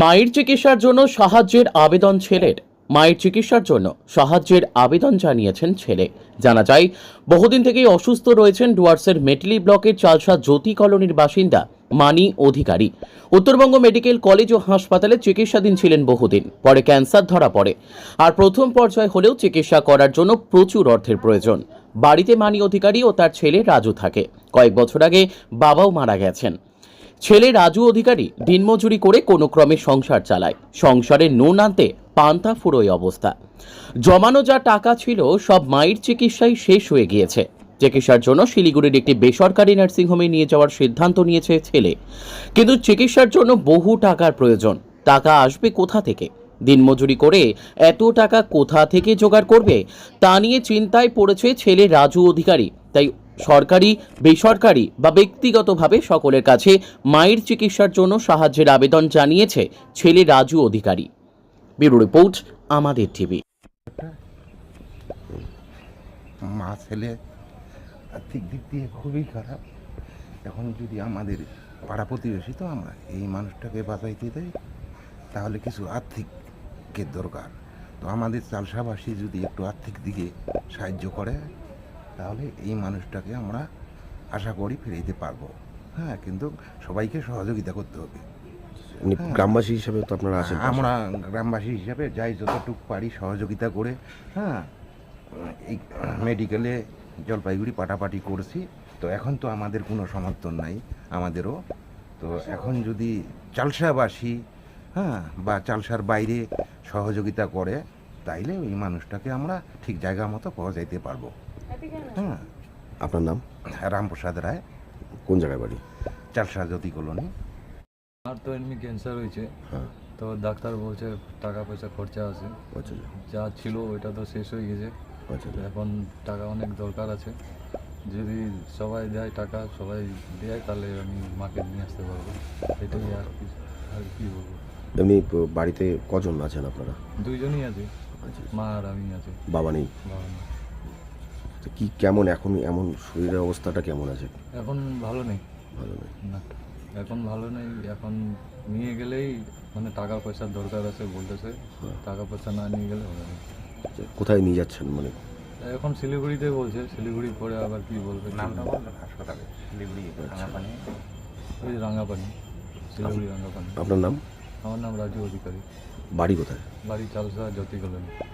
মায়ের চিকিৎসার জন্য সাহায্যের আবেদন ছেলের। মায়ের চিকিৎসার জন্য সাহায্যের আবেদন জানিয়েছেন ছেলে। জানা যায়, বহুদিন থেকেই অসুস্থ রয়েছেন ডুয়ার্সের মেটলি ব্লকের চালসা জ্যোতি কলোনির বাসিন্দা মানি অধিকারী। উত্তরবঙ্গ মেডিকেল কলেজ ও হাসপাতালে চিকিৎসাধীন ছিলেন বহুদিন। পরে ক্যান্সার ধরা পড়ে। আর প্রথম পর্যায় হলেও চিকিৎসা করার জন্য প্রচুর অর্থের প্রয়োজন। বাড়িতে মানি অধিকারী ও তার ছেলে রাজু থাকে। কয়েক বছর আগে বাবাও মারা গেছেন। ছেলে রাজু অধিকারী দিনমজুরি করে কোনো ক্রমে সংসার চালায়। সংসারে নুন আনতে পান্তা ফুরোয় অবস্থা। জমানো যা টাকা ছিল, সব মায়ের চিকিৎসায় শেষ হয়ে গিয়েছে। চিকিৎসার জন্য শিলিগুড়ির একটি বেসরকারি নার্সিংহোমে নিয়ে যাওয়ার সিদ্ধান্ত নিয়েছে ছেলে। কিন্তু চিকিৎসার জন্য বহু টাকার প্রয়োজন। টাকা আসবে কোথা থেকে? দিনমজুরি করে এত টাকা কোথা থেকে জোগাড় করবে? তা নিয়ে চিন্তায় পড়েছে ছেলে রাজু অধিকারী। তাই সরকারি, বেসরকারি বা ব্যক্তিগতভাবে সকলের কাছে মায়ের চিকিৎসার জন্য সাহায্যের আবেদন জানিয়েছে ছেলে রাজু অধিকারী। ব্যুরো রিপোর্ট, আমাদের টিভি। মা, ছেলে আর্থিক দিক দিয়ে খুবই খারাপ। এখন যদি আমাদের পাড়া প্রতিবেশী তো আমরা, এই মানুষটাকে বাঁচাইতে দেয় তাহলে কিছু আর্থিকের দরকার। তো আমাদের চালসাবাসী যদি একটু আর্থিক দিকে সাহায্য করে তাহলে এই মানুষটাকে আমরা আশা করি ফিরে পারব। হ্যাঁ কিন্তু সবাইকে সহযোগিতা করতে হবে। গ্রামবাসী হিসাবে তো আপনারা আছেন। আমরা গ্রামবাসী হিসাবে যাই যতটুকু পারি সহযোগিতা করে হ্যাঁ এই মেডিকেলে জলপাইগুড়ি পাটাপাটি করছি। তো এখন তো আমাদের কোনো সমর্থন নাই আমাদেরও। তো এখন যদি চালসাবাসী হ্যাঁ বা চালসার বাইরে সহযোগিতা করে তাইলে ওই মানুষটাকে আমরা ঠিক জায়গা মতো পৌঁছাইতে পারব। হ্যাঁ। আপনার নাম? রামপ্রসাদ রায়। কোন জায়গায় বাড়ি? চালসা জ্যোতি কলোনি। আর তো এমনি ক্যান্সার হয়েছে। হ্যাঁ। তো ডাক্তার বলছে টাকা পয়সা খরচা আছে। আচ্ছা আচ্ছা, যা ছিল ওইটা তো শেষ হয়ে গেছে। আচ্ছা। এখন টাকা অনেক দরকার আছে। যদি সবাই দেয় টাকা সবাই দেয় তাহলে আমি মাকে নিয়ে আসতে পারব। এটাই আর কি আর কি বলব। এমনি বাড়িতে কজন আছেন আপনারা? দুইজনই আছে। মা আর আমি আছে। বাবা নেই? বাবা মা। তো কি কেমন এখন এমন শরীরের অবস্থাটা কেমন আছে? এখন ভালো নেই। ভালো নেই। না এখন ভালো নেই। এখন নিয়ে গেলেই মানে টাকা পয়সার দরকার আছে বলতেছে। টাকা পয়সা না নিয়ে গেলে হবে না। আচ্ছা, কোথায় নিয়ে যাচ্ছেন মানে? এখন শিলিগুড়িতে বলছে শিলিগুড়ি পরে আবার কি বলবে নামটা নেই। বলবেন হাসপাতালে শিলিগুড়ি রাঙাপানি। ওই রাঙাপানি শিলিগুড়ি রাঙাপানি। আপনার নাম? আমার নাম রাজু অধিকারী। বাড়ি কোথায়? বাড়ি চালসা জ্যোতি কলোনি।